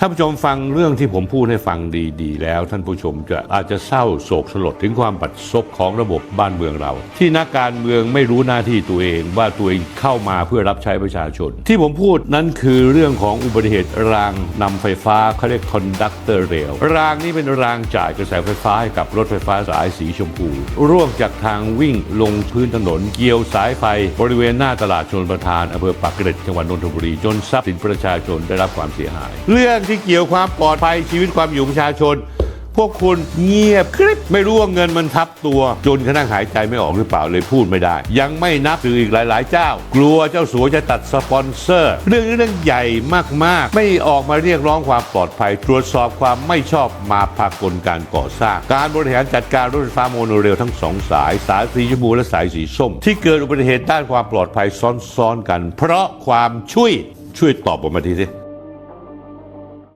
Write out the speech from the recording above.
ท่านผู้ชมฟังเรื่องที่ผมพูดให้ฟังดีๆ แล้ว ท่านผู้ชมจะอาจจะเศร้าโศกสลดถึงความบัดซบของระบบบ้านเมืองเรา ที่นักการเมืองไม่รู้หน้าที่ตัวเองว่าตัวเองเข้ามาเพื่อรับใช้ประชาชน ที่ผมพูดนั้นคือเรื่องของอุบัติเหตุรางนำไฟฟ้าเขาเรียกคอนดักเตอร์เรลรางนี้เป็นรางจ่ายกระแสไฟฟ้าให้กับรถไฟฟ้าสายสีชมพูร่วงจากทางวิ่งลงพื้นถนนเกี่ยวสายไฟบริเวณหน้าตลาดชนประทานอำเภอปากเกร็ดจังหวัดนนทบุรีจนทรัพย์สินประชาชนได้รับความเสียหายเรื่องที่เกี่ยวความปลอดภัยชีวิตความอยู่ประชาชน พวกคุณเงียบคลิปไม่รู้ว่าเงินมันทับตัวจนกระทั่งหายใจไม่ออกหรือเปล่าเลยพูดไม่ได้ ยังไม่นับสื่ออีกหลาย ๆ เจ้า กลัวเจ้าสัวจะตัดสปอนเซอร์ เรื่องนี้เรื่องใหญ่มาก ๆ ไม่ออกมาเรียกร้องความปลอดภัย ตรวจสอบความไม่ชอบมาพากลการก่อสร้าง การบริหารจัดการรถไฟฟ้าโมโนเรลทั้งสองสาย สายสีชมพูและสายสีส้ม ที่เกิดอุบัติเหตุด้านความปลอดภัยซ้อน ๆ กัน เพราะความช่วยช่วยตอบผมมาทีสิ